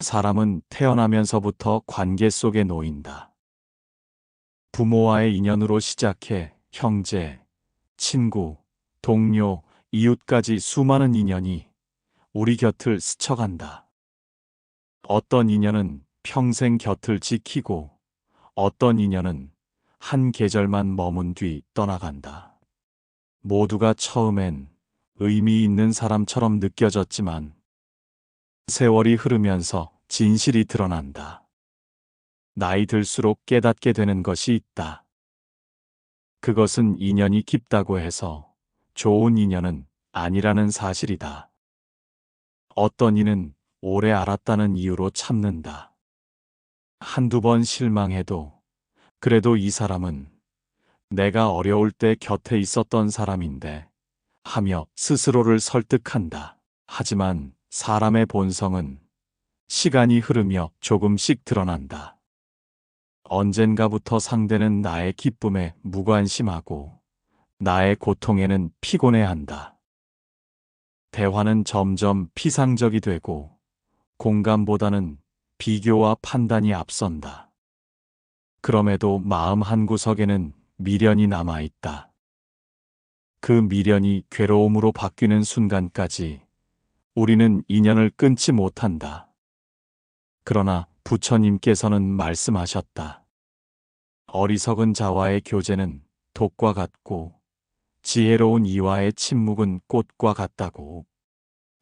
사람은 태어나면서부터 관계 속에 놓인다. 부모와의 인연으로 시작해 형제, 친구, 동료, 이웃까지 수많은 인연이 우리 곁을 스쳐간다. 어떤 인연은 평생 곁을 지키고 어떤 인연은 한 계절만 머문 뒤 떠나간다. 모두가 처음엔 의미 있는 사람처럼 느껴졌지만 세월이 흐르면서 진실이 드러난다. 나이 들수록 깨닫게 되는 것이 있다. 그것은 인연이 깊다고 해서 좋은 인연은 아니라는 사실이다. 어떤 이는 오래 알았다는 이유로 참는다. 한두 번 실망해도 그래도 이 사람은 내가 어려울 때 곁에 있었던 사람인데 하며 스스로를 설득한다. 하지만 사람의 본성은 시간이 흐르며 조금씩 드러난다. 언젠가부터 상대는 나의 기쁨에 무관심하고 나의 고통에는 피곤해한다. 대화는 점점 피상적이 되고 공감보다는 비교와 판단이 앞선다. 그럼에도 마음 한구석에는 미련이 남아있다. 그 미련이 괴로움으로 바뀌는 순간까지 우리는 인연을 끊지 못한다. 그러나 부처님께서는 말씀하셨다. 어리석은 자와의 교제는 독과 같고 지혜로운 이와의 침묵은 꽃과 같다고.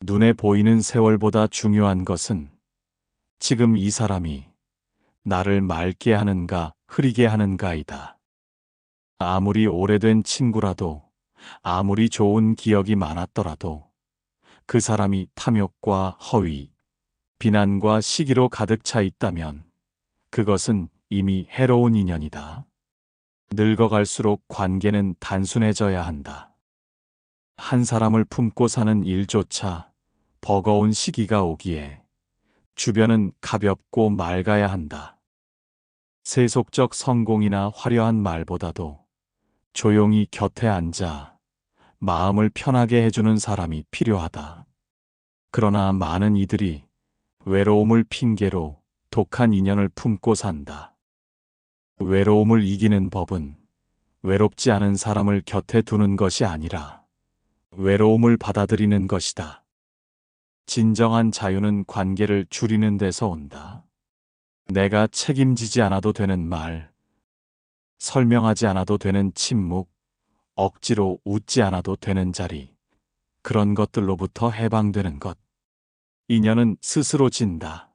눈에 보이는 세월보다 중요한 것은 지금 이 사람이 나를 맑게 하는가 흐리게 하는가이다. 아무리 오래된 친구라도 아무리 좋은 기억이 많았더라도 그 사람이 탐욕과 허위, 비난과 시기로 가득 차 있다면 그것은 이미 해로운 인연이다. 늙어갈수록 관계는 단순해져야 한다. 한 사람을 품고 사는 일조차 버거운 시기가 오기에 주변은 가볍고 맑아야 한다. 세속적 성공이나 화려한 말보다도 조용히 곁에 앉아 마음을 편하게 해주는 사람이 필요하다. 그러나 많은 이들이 외로움을 핑계로 독한 인연을 품고 산다. 외로움을 이기는 법은 외롭지 않은 사람을 곁에 두는 것이 아니라 외로움을 받아들이는 것이다. 진정한 자유는 관계를 줄이는 데서 온다. 내가 책임지지 않아도 되는 말, 설명하지 않아도 되는 침묵, 억지로 웃지 않아도 되는 자리, 그런 것들로부터 해방되는 것. 인연은 스스로 진다.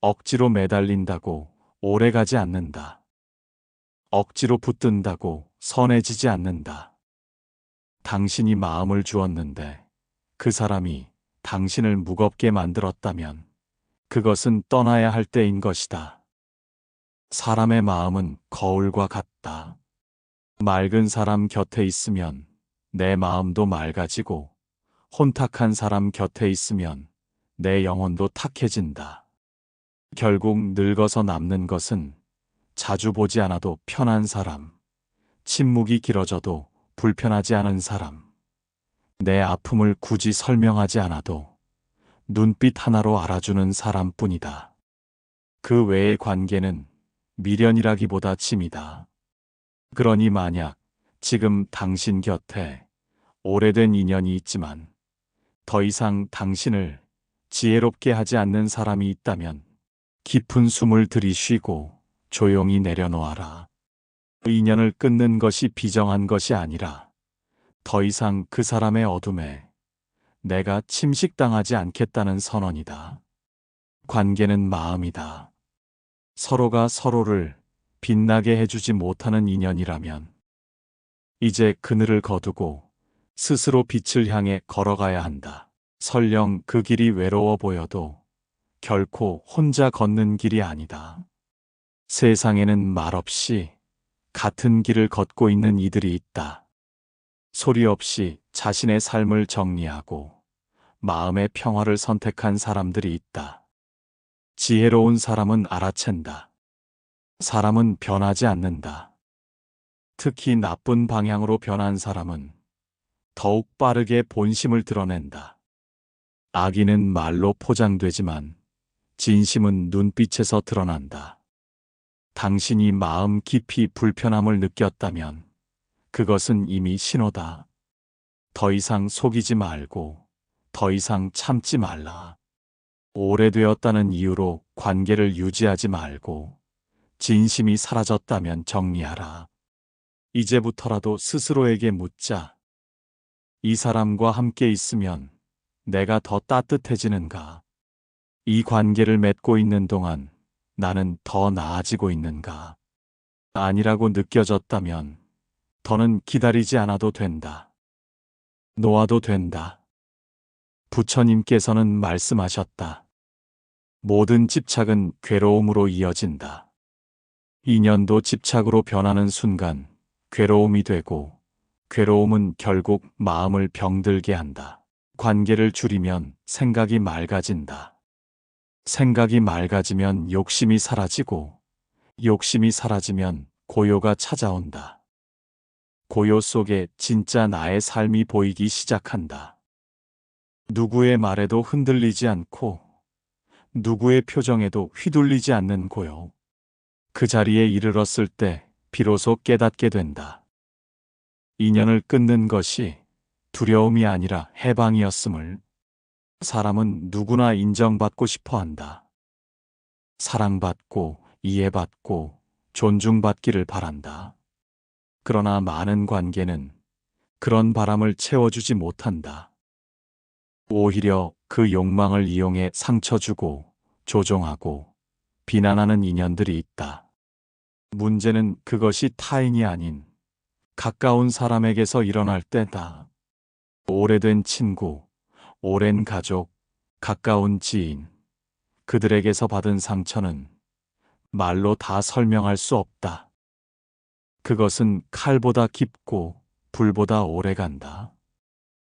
억지로 매달린다고 오래 가지 않는다. 억지로 붙든다고 선해지지 않는다. 당신이 마음을 주었는데 그 사람이 당신을 무겁게 만들었다면 그것은 떠나야 할 때인 것이다. 사람의 마음은 거울과 같다. 맑은 사람 곁에 있으면 내 마음도 맑아지고 혼탁한 사람 곁에 있으면 내 영혼도 탁해진다. 결국 늙어서 남는 것은 자주 보지 않아도 편한 사람, 침묵이 길어져도 불편하지 않은 사람, 내 아픔을 굳이 설명하지 않아도 눈빛 하나로 알아주는 사람뿐이다. 그 외의 관계는 미련이라기보다 짐이다. 그러니 만약 지금 당신 곁에 오래된 인연이 있지만 더 이상 당신을 지혜롭게 하지 않는 사람이 있다면 깊은 숨을 들이쉬고 조용히 내려놓아라. 인연을 끊는 것이 비정한 것이 아니라 더 이상 그 사람의 어둠에 내가 침식당하지 않겠다는 선언이다. 관계는 마음이다. 서로가 서로를 빛나게 해주지 못하는 인연이라면 이제 그늘을 거두고 스스로 빛을 향해 걸어가야 한다. 설령 그 길이 외로워 보여도 결코 혼자 걷는 길이 아니다. 세상에는 말없이 같은 길을 걷고 있는 이들이 있다. 소리 없이 자신의 삶을 정리하고 마음의 평화를 선택한 사람들이 있다. 지혜로운 사람은 알아챈다. 사람은 변하지 않는다. 특히 나쁜 방향으로 변한 사람은 더욱 빠르게 본심을 드러낸다. 악인은 말로 포장되지만 진심은 눈빛에서 드러난다. 당신이 마음 깊이 불편함을 느꼈다면 그것은 이미 신호다. 더 이상 속이지 말고 더 이상 참지 말라. 오래되었다는 이유로 관계를 유지하지 말고 진심이 사라졌다면 정리하라. 이제부터라도 스스로에게 묻자. 이 사람과 함께 있으면 내가 더 따뜻해지는가? 이 관계를 맺고 있는 동안 나는 더 나아지고 있는가? 아니라고 느껴졌다면 더는 기다리지 않아도 된다. 놓아도 된다. 부처님께서는 말씀하셨다. 모든 집착은 괴로움으로 이어진다. 인연도 집착으로 변하는 순간 괴로움이 되고 괴로움은 결국 마음을 병들게 한다. 관계를 줄이면 생각이 맑아진다. 생각이 맑아지면 욕심이 사라지고 욕심이 사라지면 고요가 찾아온다. 고요 속에 진짜 나의 삶이 보이기 시작한다. 누구의 말에도 흔들리지 않고 누구의 표정에도 휘둘리지 않는 고요. 그 자리에 이르렀을 때 비로소 깨닫게 된다. 인연을 끊는 것이 두려움이 아니라 해방이었음을 사람은 누구나 인정받고 싶어 한다. 사랑받고 이해받고 존중받기를 바란다. 그러나 많은 관계는 그런 바람을 채워주지 못한다. 오히려 그 욕망을 이용해 상처 주고 조종하고 비난하는 인연들이 있다. 문제는 그것이 타인이 아닌 가까운 사람에게서 일어날 때다. 오래된 친구, 오랜 가족, 가까운 지인, 그들에게서 받은 상처는 말로 다 설명할 수 없다. 그것은 칼보다 깊고 불보다 오래 간다.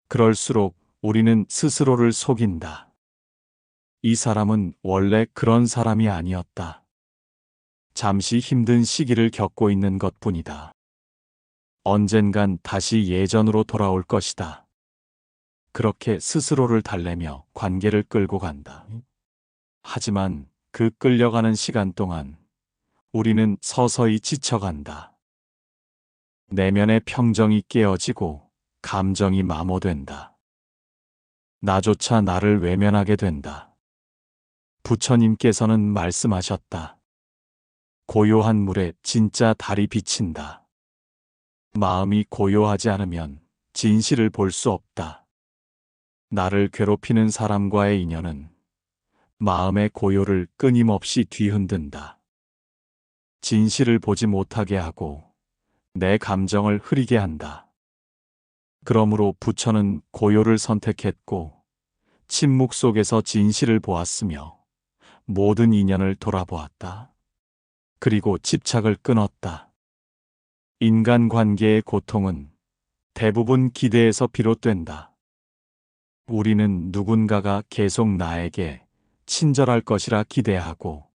그럴수록 우리는 스스로를 속인다. 이 사람은 원래 그런 사람이 아니었다. 잠시 힘든 시기를 겪고 있는 것 뿐이다. 언젠간 다시 예전으로 돌아올 것이다. 그렇게 스스로를 달래며 관계를 끌고 간다. 하지만 그 끌려가는 시간 동안 우리는 서서히 지쳐간다. 내면의 평정이 깨어지고 감정이 마모된다. 나조차 나를 외면하게 된다. 부처님께서는 말씀하셨다. 고요한 물에 진짜 달이 비친다. 마음이 고요하지 않으면 진실을 볼 수 없다. 나를 괴롭히는 사람과의 인연은 마음의 고요를 끊임없이 뒤흔든다. 진실을 보지 못하게 하고 내 감정을 흐리게 한다. 그러므로 부처는 고요를 선택했고 침묵 속에서 진실을 보았으며 모든 인연을 돌아보았다. 그리고 집착을 끊었다. 인간 관계의 고통은 대부분 기대에서 비롯된다. 우리는 누군가가 계속 나에게 친절할 것이라 기대하고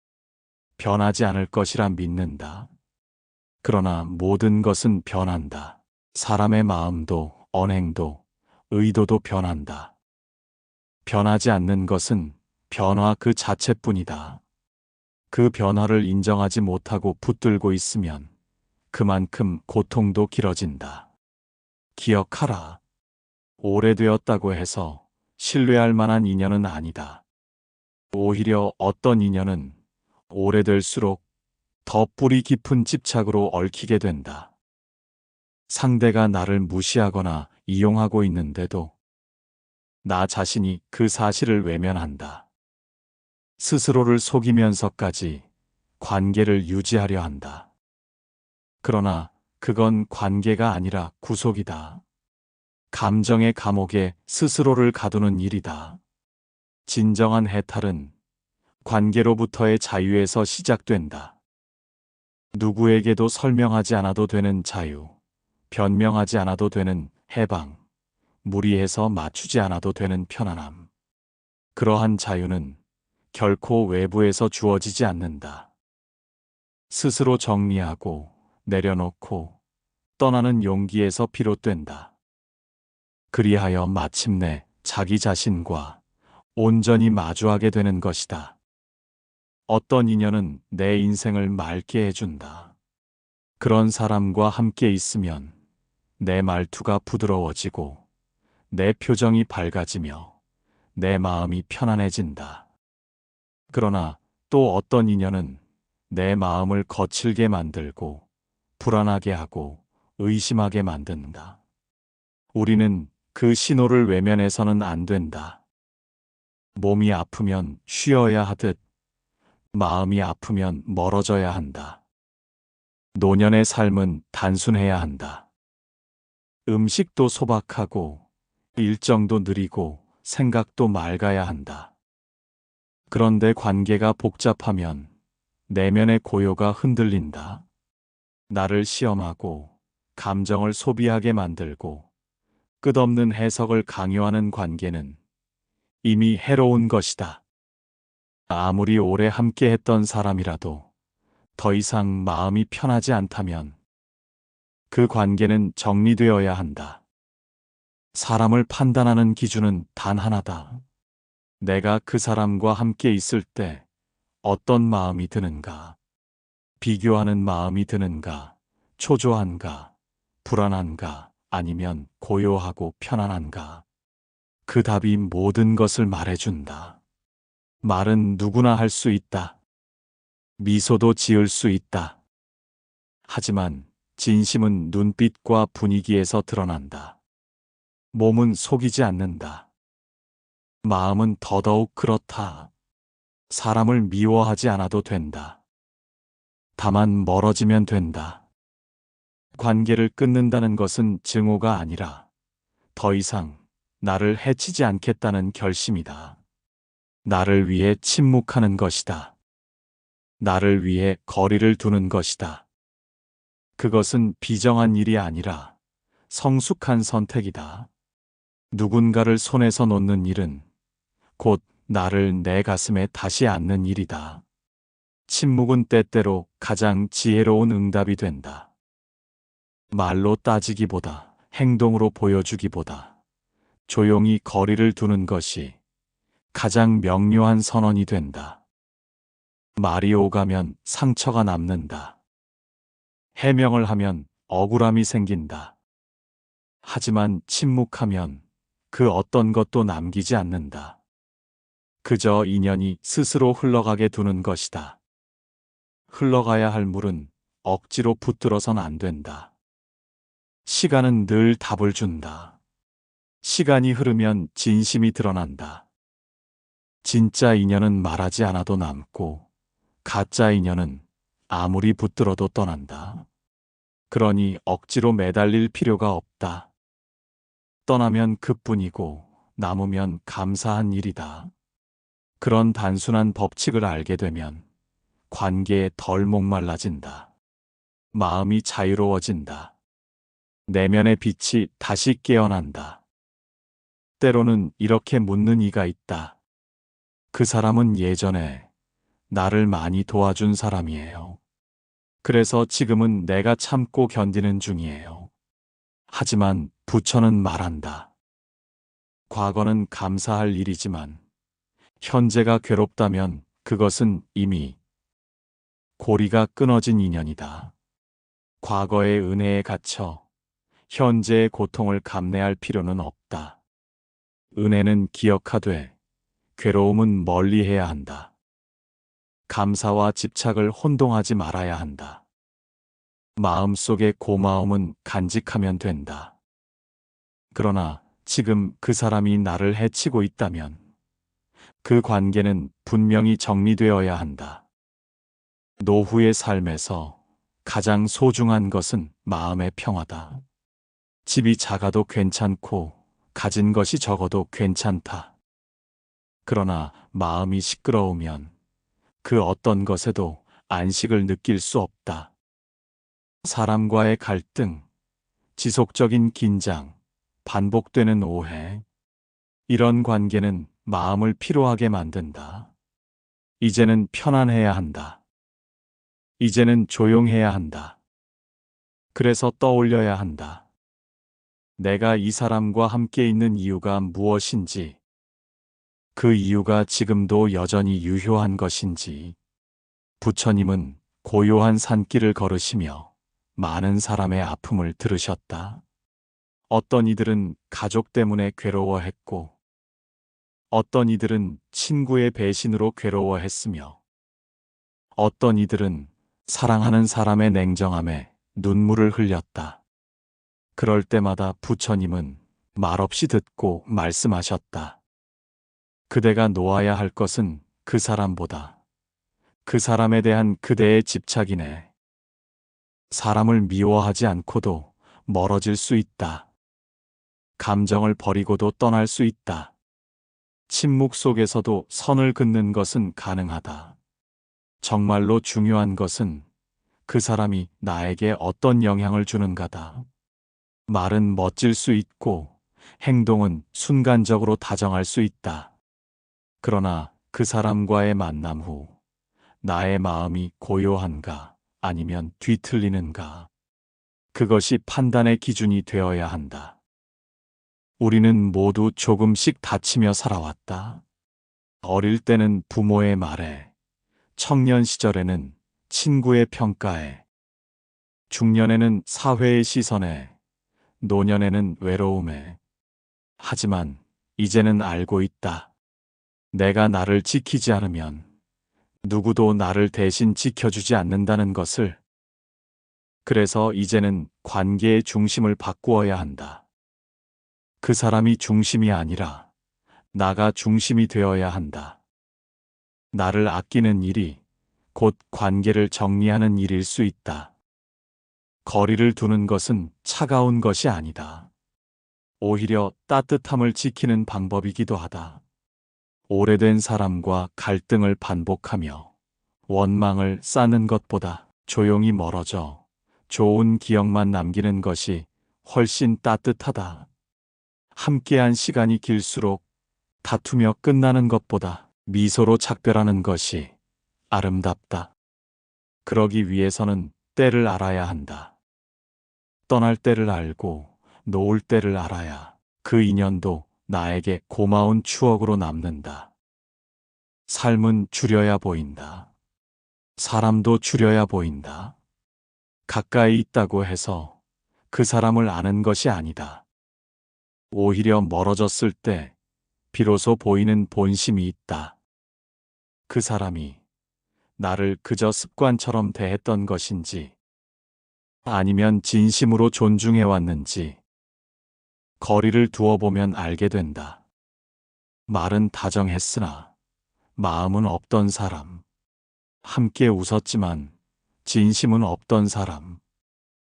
변하지 않을 것이라 믿는다. 그러나 모든 것은 변한다. 사람의 마음도 언행도 의도도 변한다. 변하지 않는 것은 변화 그 자체뿐이다. 그 변화를 인정하지 못하고 붙들고 있으면 그만큼 고통도 길어진다. 기억하라. 오래되었다고 해서 신뢰할 만한 인연은 아니다. 오히려 어떤 인연은 오래될수록 더 뿌리 깊은 집착으로 얽히게 된다. 상대가 나를 무시하거나 이용하고 있는데도 나 자신이 그 사실을 외면한다. 스스로를 속이면서까지 관계를 유지하려 한다. 그러나 그건 관계가 아니라 구속이다. 감정의 감옥에 스스로를 가두는 일이다. 진정한 해탈은 관계로부터의 자유에서 시작된다. 누구에게도 설명하지 않아도 되는 자유, 변명하지 않아도 되는 해방, 무리해서 맞추지 않아도 되는 편안함. 그러한 자유는 결코 외부에서 주어지지 않는다. 스스로 정리하고 내려놓고 떠나는 용기에서 비롯된다. 그리하여 마침내 자기 자신과 온전히 마주하게 되는 것이다. 어떤 인연은 내 인생을 맑게 해준다. 그런 사람과 함께 있으면 내 말투가 부드러워지고 내 표정이 밝아지며 내 마음이 편안해진다. 그러나 또 어떤 인연은 내 마음을 거칠게 만들고 불안하게 하고 의심하게 만든다. 우리는 그 신호를 외면해서는 안 된다. 몸이 아프면 쉬어야 하듯 마음이 아프면 멀어져야 한다. 노년의 삶은 단순해야 한다. 음식도 소박하고 일정도 느리고 생각도 맑아야 한다. 그런데 관계가 복잡하면 내면의 고요가 흔들린다. 나를 시험하고 감정을 소비하게 만들고 끝없는 해석을 강요하는 관계는 이미 해로운 것이다. 아무리 오래 함께 했던 사람이라도 더 이상 마음이 편하지 않다면 그 관계는 정리되어야 한다. 사람을 판단하는 기준은 단 하나다. 내가 그 사람과 함께 있을 때 어떤 마음이 드는가? 비교하는 마음이 드는가? 초조한가? 불안한가? 아니면 고요하고 편안한가? 그 답이 모든 것을 말해준다. 말은 누구나 할 수 있다. 미소도 지을 수 있다. 하지만 진심은 눈빛과 분위기에서 드러난다. 몸은 속이지 않는다. 마음은 더더욱 그렇다. 사람을 미워하지 않아도 된다. 다만 멀어지면 된다. 관계를 끊는다는 것은 증오가 아니라 더 이상 나를 해치지 않겠다는 결심이다. 나를 위해 침묵하는 것이다. 나를 위해 거리를 두는 것이다. 그것은 비정한 일이 아니라 성숙한 선택이다. 누군가를 손에서 놓는 일은 곧 나를 내 가슴에 다시 안는 일이다. 침묵은 때때로 가장 지혜로운 응답이 된다. 말로 따지기보다 행동으로 보여주기보다 조용히 거리를 두는 것이 가장 명료한 선언이 된다. 말이 오가면 상처가 남는다. 해명을 하면 억울함이 생긴다. 하지만 침묵하면 그 어떤 것도 남기지 않는다. 그저 인연이 스스로 흘러가게 두는 것이다. 흘러가야 할 물은 억지로 붙들어선 안 된다. 시간은 늘 답을 준다. 시간이 흐르면 진심이 드러난다. 진짜 인연은 말하지 않아도 남고, 가짜 인연은 아무리 붙들어도 떠난다. 그러니 억지로 매달릴 필요가 없다. 떠나면 그뿐이고, 남으면 감사한 일이다. 그런 단순한 법칙을 알게 되면 관계에 덜 목말라진다. 마음이 자유로워진다. 내면의 빛이 다시 깨어난다. 때로는 이렇게 묻는 이가 있다. 그 사람은 예전에 나를 많이 도와준 사람이에요. 그래서 지금은 내가 참고 견디는 중이에요. 하지만 부처는 말한다. 과거는 감사할 일이지만 현재가 괴롭다면 그것은 이미 고리가 끊어진 인연이다. 과거의 은혜에 갇혀 현재의 고통을 감내할 필요는 없다. 은혜는 기억하되 괴로움은 멀리 해야 한다. 감사와 집착을 혼동하지 말아야 한다. 마음속의 고마움은 간직하면 된다. 그러나 지금 그 사람이 나를 해치고 있다면 그 관계는 분명히 정리되어야 한다. 노후의 삶에서 가장 소중한 것은 마음의 평화다. 집이 작아도 괜찮고 가진 것이 적어도 괜찮다. 그러나 마음이 시끄러우면 그 어떤 것에도 안식을 느낄 수 없다. 사람과의 갈등, 지속적인 긴장, 반복되는 오해. 이런 관계는 마음을 피로하게 만든다. 이제는 편안해야 한다. 이제는 조용해야 한다. 그래서 떠올려야 한다. 내가 이 사람과 함께 있는 이유가 무엇인지, 그 이유가 지금도 여전히 유효한 것인지, 부처님은 고요한 산길을 걸으시며 많은 사람의 아픔을 들으셨다. 어떤 이들은 가족 때문에 괴로워했고, 어떤 이들은 친구의 배신으로 괴로워했으며, 어떤 이들은 사랑하는 사람의 냉정함에 눈물을 흘렸다. 그럴 때마다 부처님은 말없이 듣고 말씀하셨다. 그대가 놓아야 할 것은 그 사람보다 그 사람에 대한 그대의 집착이네. 사람을 미워하지 않고도 멀어질 수 있다. 감정을 버리고도 떠날 수 있다. 침묵 속에서도 선을 긋는 것은 가능하다. 정말로 중요한 것은 그 사람이 나에게 어떤 영향을 주는가다. 말은 멋질 수 있고 행동은 순간적으로 다정할 수 있다. 그러나 그 사람과의 만남 후 나의 마음이 고요한가 아니면 뒤틀리는가 그것이 판단의 기준이 되어야 한다. 우리는 모두 조금씩 다치며 살아왔다. 어릴 때는 부모의 말에, 청년 시절에는 친구의 평가에, 중년에는 사회의 시선에, 노년에는 외로움에. 하지만 이제는 알고 있다. 내가 나를 지키지 않으면 누구도 나를 대신 지켜주지 않는다는 것을. 그래서 이제는 관계의 중심을 바꾸어야 한다. 그 사람이 중심이 아니라 나가 중심이 되어야 한다. 나를 아끼는 일이 곧 관계를 정리하는 일일 수 있다. 거리를 두는 것은 차가운 것이 아니다. 오히려 따뜻함을 지키는 방법이기도 하다. 오래된 사람과 갈등을 반복하며 원망을 쌓는 것보다 조용히 멀어져 좋은 기억만 남기는 것이 훨씬 따뜻하다. 함께한 시간이 길수록 다투며 끝나는 것보다 미소로 작별하는 것이 아름답다. 그러기 위해서는 때를 알아야 한다. 떠날 때를 알고 놓을 때를 알아야 그 인연도 나에게 고마운 추억으로 남는다. 삶은 줄여야 보인다. 사람도 줄여야 보인다. 가까이 있다고 해서 그 사람을 아는 것이 아니다. 오히려 멀어졌을 때 비로소 보이는 본심이 있다. 그 사람이 나를 그저 습관처럼 대했던 것인지 아니면 진심으로 존중해 왔는지 거리를 두어 보면 알게 된다. 말은 다정했으나 마음은 없던 사람. 함께 웃었지만 진심은 없던 사람.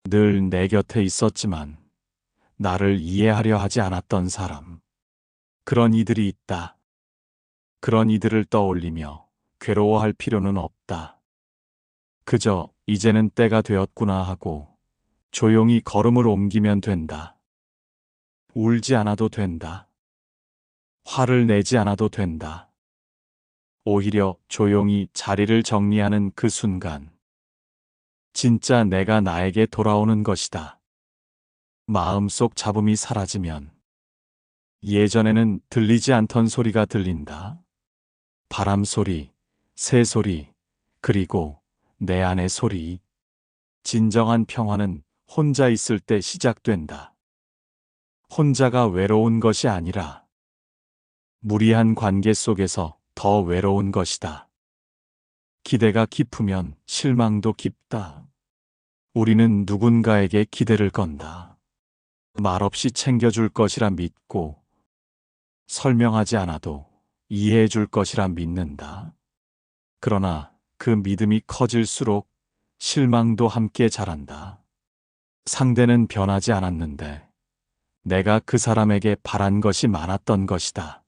늘 내 곁에 있었지만 나를 이해하려 하지 않았던 사람. 그런 이들이 있다. 그런 이들을 떠올리며 괴로워할 필요는 없다. 그저 이제는 때가 되었구나 하고 조용히 걸음을 옮기면 된다. 울지 않아도 된다. 화를 내지 않아도 된다. 오히려 조용히 자리를 정리하는 그 순간, 진짜 내가 나에게 돌아오는 것이다. 마음속 잡음이 사라지면, 예전에는 들리지 않던 소리가 들린다. 바람 소리, 새 소리, 그리고 내 안의 소리. 진정한 평화는 혼자 있을 때 시작된다. 혼자가 외로운 것이 아니라 무리한 관계 속에서 더 외로운 것이다. 기대가 깊으면 실망도 깊다. 우리는 누군가에게 기대를 건다. 말없이 챙겨줄 것이라 믿고 설명하지 않아도 이해해 줄 것이라 믿는다. 그러나 그 믿음이 커질수록 실망도 함께 자란다. 상대는 변하지 않았는데 내가 그 사람에게 바란 것이 많았던 것이다.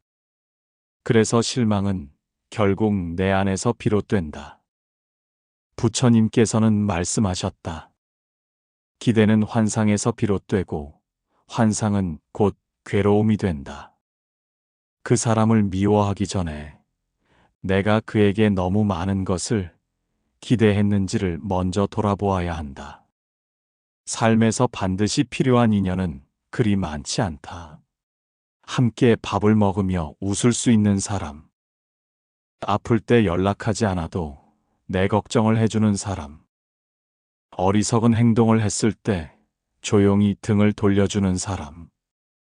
그래서 실망은 결국 내 안에서 비롯된다. 부처님께서는 말씀하셨다. 기대는 환상에서 비롯되고 환상은 곧 괴로움이 된다. 그 사람을 미워하기 전에 내가 그에게 너무 많은 것을 기대했는지를 먼저 돌아보아야 한다. 삶에서 반드시 필요한 인연은 그리 많지 않다. 함께 밥을 먹으며 웃을 수 있는 사람. 아플 때 연락하지 않아도 내 걱정을 해주는 사람. 어리석은 행동을 했을 때 조용히 등을 돌려주는 사람.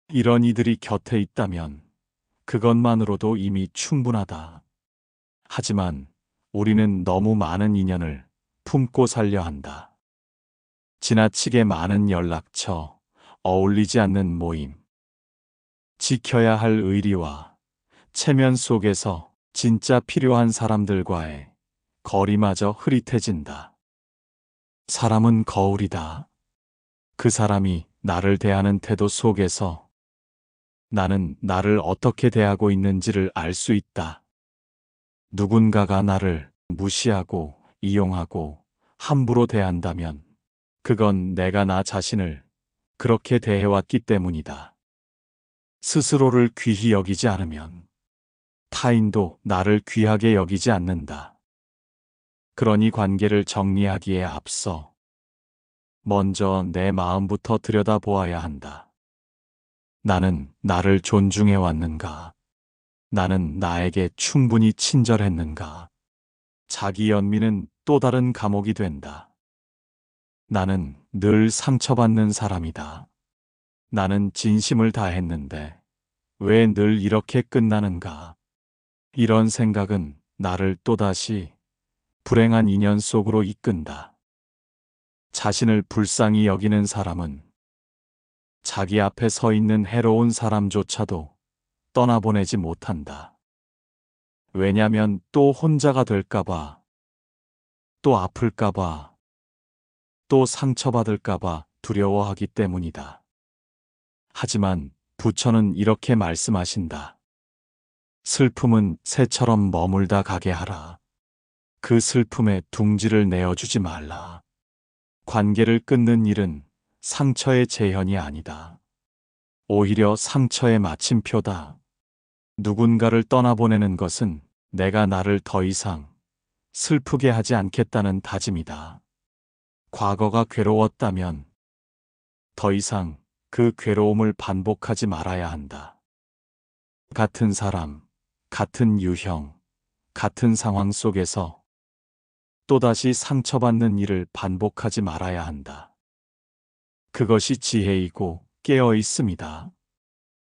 이런 이들이 곁에 있다면 그것만으로도 이미 충분하다. 하지만 우리는 너무 많은 인연을 품고 살려 한다. 지나치게 많은 연락처, 어울리지 않는 모임, 지켜야 할 의리와 체면 속에서 진짜 필요한 사람들과의 거리마저 흐릿해진다. 사람은 거울이다. 그 사람이 나를 대하는 태도 속에서 나는 나를 어떻게 대하고 있는지를 알 수 있다. 누군가가 나를 무시하고 이용하고 함부로 대한다면 그건 내가 나 자신을 그렇게 대해왔기 때문이다. 스스로를 귀히 여기지 않으면 타인도 나를 귀하게 여기지 않는다. 그러니 관계를 정리하기에 앞서 먼저 내 마음부터 들여다보아야 한다. 나는 나를 존중해 왔는가? 나는 나에게 충분히 친절했는가? 자기 연민은 또 다른 감옥이 된다. 나는 늘 상처받는 사람이다. 나는 진심을 다했는데 왜 늘 이렇게 끝나는가? 이런 생각은 나를 또다시 불행한 인연 속으로 이끈다. 자신을 불쌍히 여기는 사람은 자기 앞에 서 있는 해로운 사람조차도 떠나보내지 못한다. 왜냐면 또 혼자가 될까봐, 또 아플까봐, 또 상처받을까봐 두려워하기 때문이다. 하지만 부처는 이렇게 말씀하신다. 슬픔은 새처럼 머물다 가게 하라. 그 슬픔에 둥지를 내어주지 말라. 관계를 끊는 일은 상처의 재현이 아니다. 오히려 상처의 마침표다. 누군가를 떠나보내는 것은 내가 나를 더 이상 슬프게 하지 않겠다는 다짐이다. 과거가 괴로웠다면 더 이상 그 괴로움을 반복하지 말아야 한다. 같은 사람, 같은 유형, 같은 상황 속에서 또다시 상처받는 일을 반복하지 말아야 한다. 그것이 지혜이고 깨어 있습니다.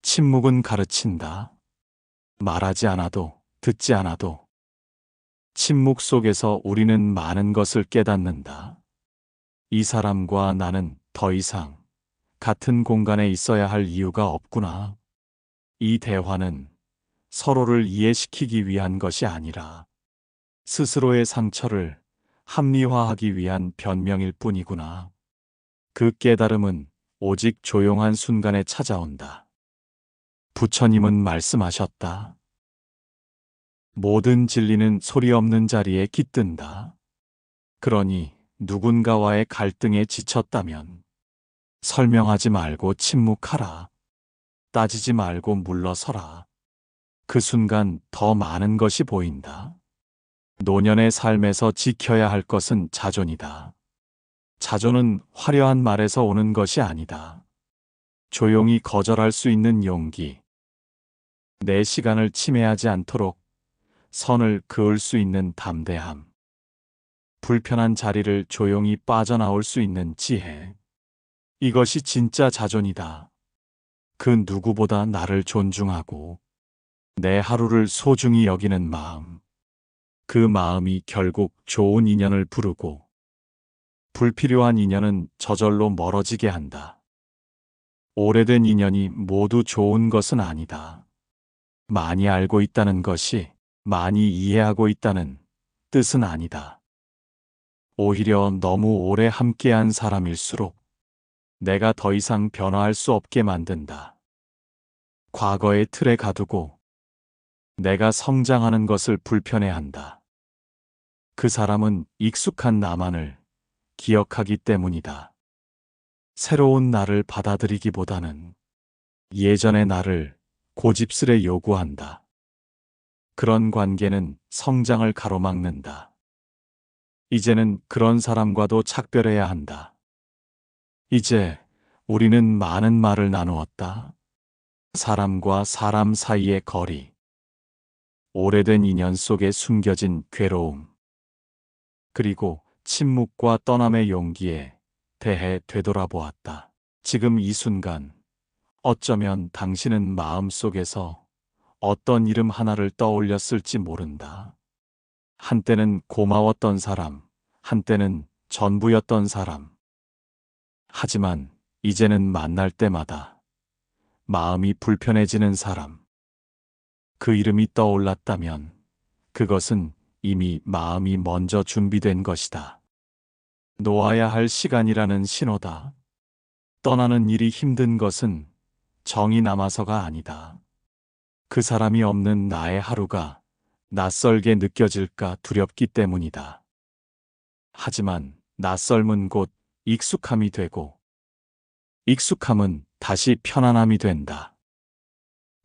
침묵은 가르친다. 말하지 않아도, 듣지 않아도. 침묵 속에서 우리는 많은 것을 깨닫는다. 이 사람과 나는 더 이상 같은 공간에 있어야 할 이유가 없구나. 이 대화는 서로를 이해시키기 위한 것이 아니라 스스로의 상처를 합리화하기 위한 변명일 뿐이구나. 그 깨달음은 오직 조용한 순간에 찾아온다. 부처님은 말씀하셨다. 모든 진리는 소리 없는 자리에 깃든다. 그러니 누군가와의 갈등에 지쳤다면 설명하지 말고 침묵하라. 따지지 말고 물러서라. 그 순간 더 많은 것이 보인다. 노년의 삶에서 지켜야 할 것은 자존이다. 자존은 화려한 말에서 오는 것이 아니다. 조용히 거절할 수 있는 용기. 내 시간을 침해하지 않도록 선을 그을 수 있는 담대함. 불편한 자리를 조용히 빠져나올 수 있는 지혜. 이것이 진짜 자존이다. 그 누구보다 나를 존중하고 내 하루를 소중히 여기는 마음. 그 마음이 결국 좋은 인연을 부르고 불필요한 인연은 저절로 멀어지게 한다. 오래된 인연이 모두 좋은 것은 아니다. 많이 알고 있다는 것이 많이 이해하고 있다는 뜻은 아니다. 오히려 너무 오래 함께한 사람일수록 내가 더 이상 변화할 수 없게 만든다. 과거의 틀에 가두고 내가 성장하는 것을 불편해한다. 그 사람은 익숙한 나만을 기억하기 때문이다. 새로운 나를 받아들이기보다는 예전의 나를 고집스레 요구한다. 그런 관계는 성장을 가로막는다. 이제는 그런 사람과도 착별해야 한다. 이제 우리는 많은 말을 나누었다. 사람과 사람 사이의 거리. 오래된 인연 속에 숨겨진 괴로움. 그리고 침묵과 떠남의 용기에 대해 되돌아보았다. 지금 이 순간, 어쩌면 당신은 마음속에서 어떤 이름 하나를 떠올렸을지 모른다. 한때는 고마웠던 사람, 한때는 전부였던 사람. 하지만 이제는 만날 때마다 마음이 불편해지는 사람. 그 이름이 떠올랐다면 그것은 이미 마음이 먼저 준비된 것이다. 놓아야 할 시간이라는 신호다. 떠나는 일이 힘든 것은 정이 남아서가 아니다. 그 사람이 없는 나의 하루가 낯설게 느껴질까 두렵기 때문이다. 하지만 낯설은 곧 익숙함이 되고 익숙함은 다시 편안함이 된다.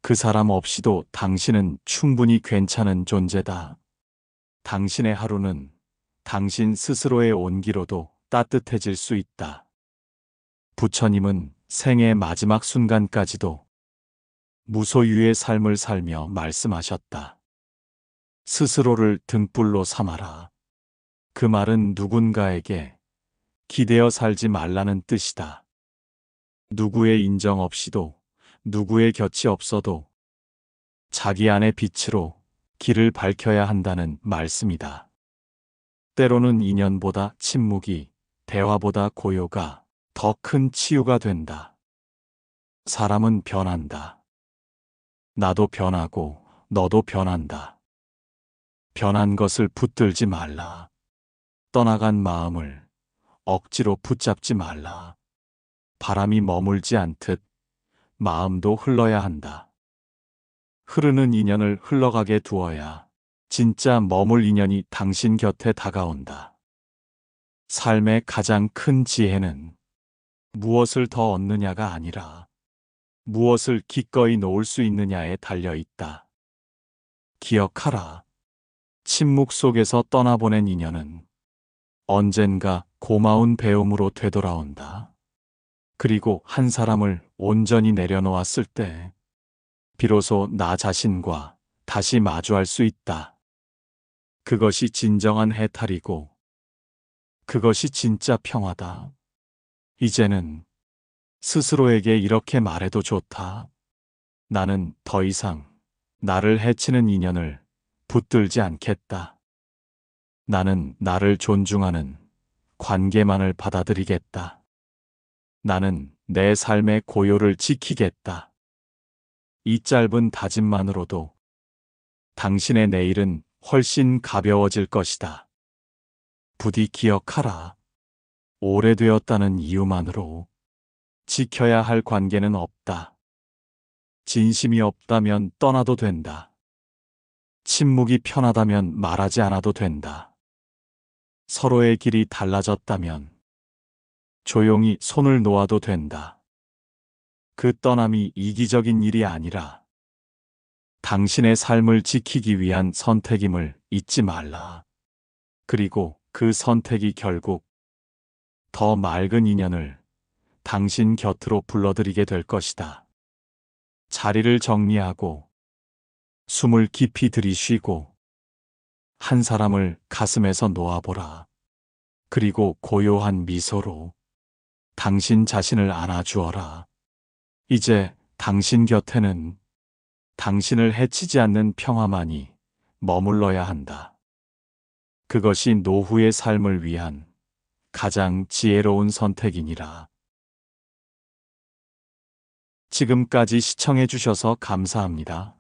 그 사람 없이도 당신은 충분히 괜찮은 존재다. 당신의 하루는 당신 스스로의 온기로도 따뜻해질 수 있다. 부처님은 생의 마지막 순간까지도 무소유의 삶을 살며 말씀하셨다. 스스로를 등불로 삼아라. 그 말은 누군가에게 기대어 살지 말라는 뜻이다. 누구의 인정 없이도 누구의 곁이 없어도 자기 안의 빛으로 길을 밝혀야 한다는 말씀이다. 때로는 인연보다 침묵이, 대화보다 고요가 더 큰 치유가 된다. 사람은 변한다. 나도 변하고 너도 변한다. 변한 것을 붙들지 말라. 떠나간 마음을 억지로 붙잡지 말라. 바람이 머물지 않듯 마음도 흘러야 한다. 흐르는 인연을 흘러가게 두어야 진짜 머물 인연이 당신 곁에 다가온다. 삶의 가장 큰 지혜는 무엇을 더 얻느냐가 아니라 무엇을 기꺼이 놓을 수 있느냐에 달려 있다. 기억하라. 침묵 속에서 떠나보낸 인연은 언젠가 고마운 배움으로 되돌아온다. 그리고 한 사람을 온전히 내려놓았을 때, 비로소 나 자신과 다시 마주할 수 있다. 그것이 진정한 해탈이고, 그것이 진짜 평화다. 이제는 스스로에게 이렇게 말해도 좋다. 나는 더 이상 나를 해치는 인연을 붙들지 않겠다. 나는 나를 존중하는 관계만을 받아들이겠다. 나는 내 삶의 고요를 지키겠다. 이 짧은 다짐만으로도 당신의 내일은 훨씬 가벼워질 것이다. 부디 기억하라. 오래되었다는 이유만으로 지켜야 할 관계는 없다. 진심이 없다면 떠나도 된다. 침묵이 편하다면 말하지 않아도 된다. 서로의 길이 달라졌다면 조용히 손을 놓아도 된다. 그 떠남이 이기적인 일이 아니라 당신의 삶을 지키기 위한 선택임을 잊지 말라. 그리고 그 선택이 결국 더 맑은 인연을 당신 곁으로 불러들이게 될 것이다. 자리를 정리하고 숨을 깊이 들이쉬고 한 사람을 가슴에서 놓아보라. 그리고 고요한 미소로 당신 자신을 안아주어라. 이제 당신 곁에는 당신을 해치지 않는 평화만이 머물러야 한다. 그것이 노후의 삶을 위한 가장 지혜로운 선택이니라. 지금까지 시청해주셔서 감사합니다.